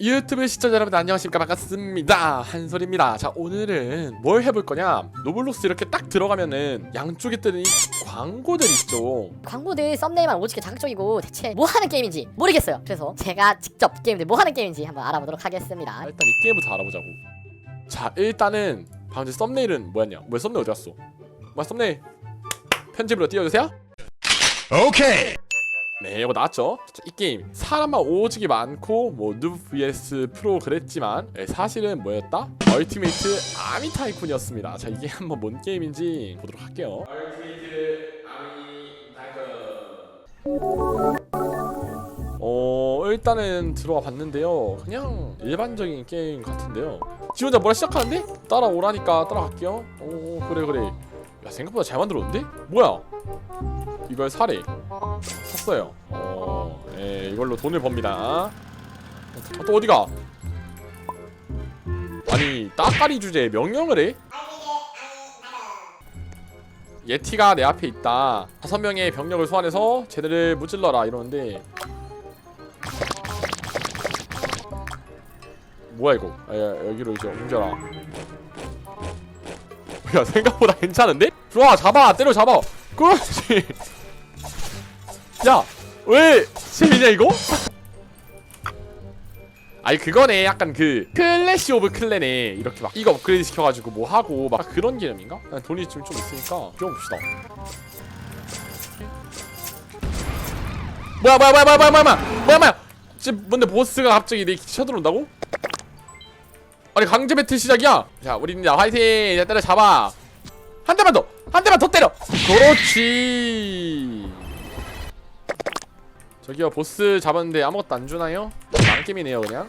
유튜브 시청자 여러분 안녕하십니까? 반갑습니다. 한솔입니다. 자 오늘은 뭘 해볼 거냐? 로블록스 이렇게 딱 들어가면은 양쪽에 뜨는 이 광고들 있죠. 광고들 썸네일만 오지게 자극적이고 대체 뭐 하는 게임인지 모르겠어요. 그래서 제가 직접 게임들 뭐 하는 게임인지 한번 알아보도록 하겠습니다. 일단 이 게임부터 알아보자고. 자 일단은 방금 썸네일은 뭐였냐? 뭐야 썸네일 어디 갔어? 뭐야 썸네일? 편집으로 띄워주세요. 오케이. 네 이거 나왔죠. 자, 이 게임 사람만 오지게 많고 뭐 누브 vs 프로 그랬지만 네, 사실은 뭐였다? 얼티메이트 아미 타이쿤이었습니다. 자 이게 한번 뭔 게임인지 보도록 할게요. 어 일단은 들어와 봤는데요. 그냥 일반적인 게임 같은데요. 지 혼자 뭐라 시작하는데? 따라오라니까 따라갈게요. 오 그래 그래. 야 생각보다 잘 만들었는데? 뭐야? 이걸 사래 샀어요. 어, 예, 이걸로 돈을 법니다. 아, 또 어디가? 아니, 따까리 주제에 명령을 해? 예티가 내 앞에 있다. 다섯 명의 병력을 소환해서 쟤들을 무찔러라 이러는데 뭐야 이거? 아, 야, 여기로 이제 옮겨라. 야 생각보다 괜찮은데? 좋아 잡아 때려 잡아. 그렇지. 야, 왜 재미냐 이거? 아니 그거네 약간 그 클래시 오브 클랜에 이렇게 막 이거 업그레이드 시켜가지고 뭐 하고 막 그런 개념인가? 돈이 좀, 좀 있으니까 뛰어봅시다. 뭐야 뭐야 뭐야 뭐야 뭐야 뭐야 뭐야 뭐야! 지금 뭔데 보스가 갑자기 내 쳐들어온다고? 아니 강제 배틀 시작이야! 자 우리입니다. 화이팅! 자 때려 잡아! 한 대만 더한 대만 더 때려! 그렇지 저기요 보스 잡았는데 아무것도 안 주나요? 망게임이네요 그냥.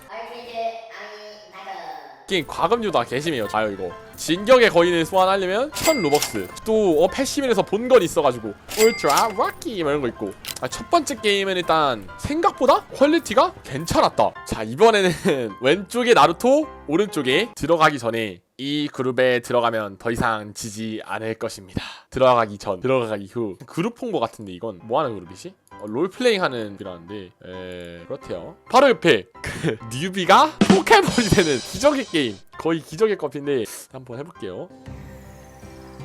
게임 과금류다 개심해요. 자요 이거. 진격의 거인을 소환하려면 1000 로벅스. 또 어, 패시민에서 본 건 있어가지고. 울트라 락키 뭐 이런 거 있고. 아, 첫 번째 게임은 일단 생각보다 퀄리티가 괜찮았다. 자 이번에는 왼쪽에 나루토 오른쪽에 들어가기 전에 이 그룹에 들어가면 더 이상 지지 않을 것입니다. 들어가기 전 들어가기 후. 그룹 홍보 같은데 이건 뭐 하는 그룹이지? 어, 롤플레잉 하는 이라는데 에 그렇대요. 바로 옆에 그 뉴비가 포켓몬이 되는 기적의 게임. 거의 기적의 커피인데 한번 해볼게요.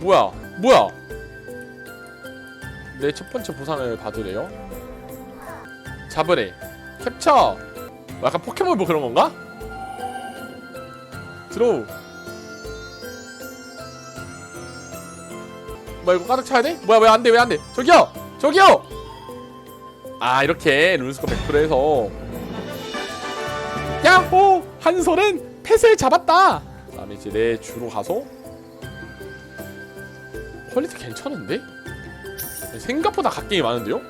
뭐야? 뭐야? 내 첫 번째 보상을 받으래요? 잡으래. 캡처! 뭐 약간 포켓몬 뭐 그런 건가? 드로우 뭐야 이거 가득 차야 돼? 뭐야 왜 안 돼? 왜 안 돼? 저기요! 저기요 아 이렇게 룬스코 100% 해서 야호 한솔은 펫을 잡았다 그 다음에 이제 내 주로 가서 퀄리티 괜찮은데? 생각보다 갓게임이 많은데요?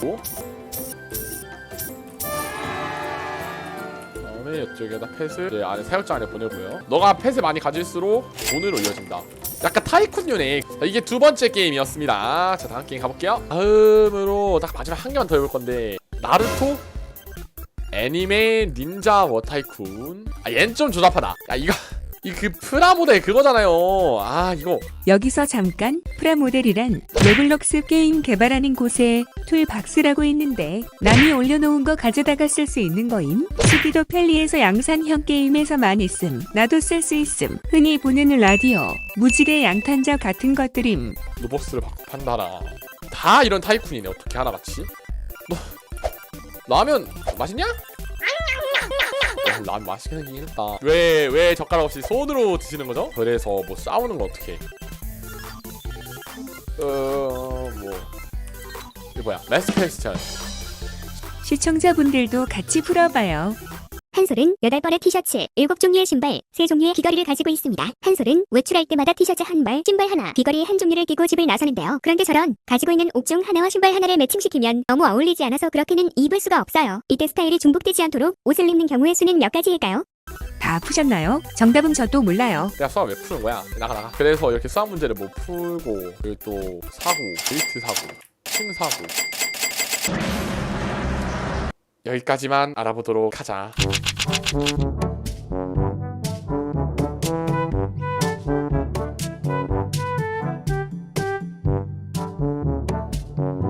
뭐? 다음에 이쪽에다 펫을 이제 안에 사육장 안에 보내고요 너가 펫을 많이 가질수록 돈으로 이어진다 약간 타이쿤류네 자, 이게 두 번째 게임이었습니다. 자 다음 게임 가볼게요. 다음으로 딱 마지막 한 개만 더 해볼 건데 나루토 애니메 닌자 워타이쿤. 아 얘는 좀 조잡하다. 야 이거 이 그 프라모델 그거잖아요. 아 이거. 여기서 잠깐 프라모델이란 로블록스 게임 개발하는 곳에 툴박스라고 있는데 남이 올려놓은 거 가져다가 쓸 수 있는 거임? 쓰기도 편리해서 양산형 게임에서만 있음. 나도 쓸 수 있음. 흔히 보는 라디오 무지개 양탄자 같은 것들임. 로벅스를 받고 판다라. 다 이런 타이쿤이네. 어떻게 하나같이? 너 라면 맛있냐? 어, 라면 맛있게 생기긴 했다. 왜 왜 젓가락 없이 손으로 드시는 거죠? 그래서 뭐 싸우는 거 어떻게 어뭐. 이거 뭐야? 레스펙스천 시청자분들도 같이 풀어봐요 한솔은 8벌의 티셔츠, 7종류의 신발, 3종류의 귀걸이를 가지고 있습니다. 한솔은 외출할 때마다 티셔츠 한 벌, 신발 하나, 귀걸이 한 종류를 끼고 집을 나서는데요. 그런데 저런 가지고 있는 옥중 하나와 신발 하나를 매칭시키면 너무 어울리지 않아서 그렇게는 입을 수가 없어요. 이때 스타일이 중복되지 않도록 옷을 입는 경우의 수는 몇 가지일까요? 다 푸셨나요? 정답은 저도 몰라요 내가 수학 왜 푸는 거야 나가 나가 그래서 이렇게 수학 문제를 뭐 풀고 그리고 또 사고 데이트 사고 층 사고 여기까지만 알아보도록 하자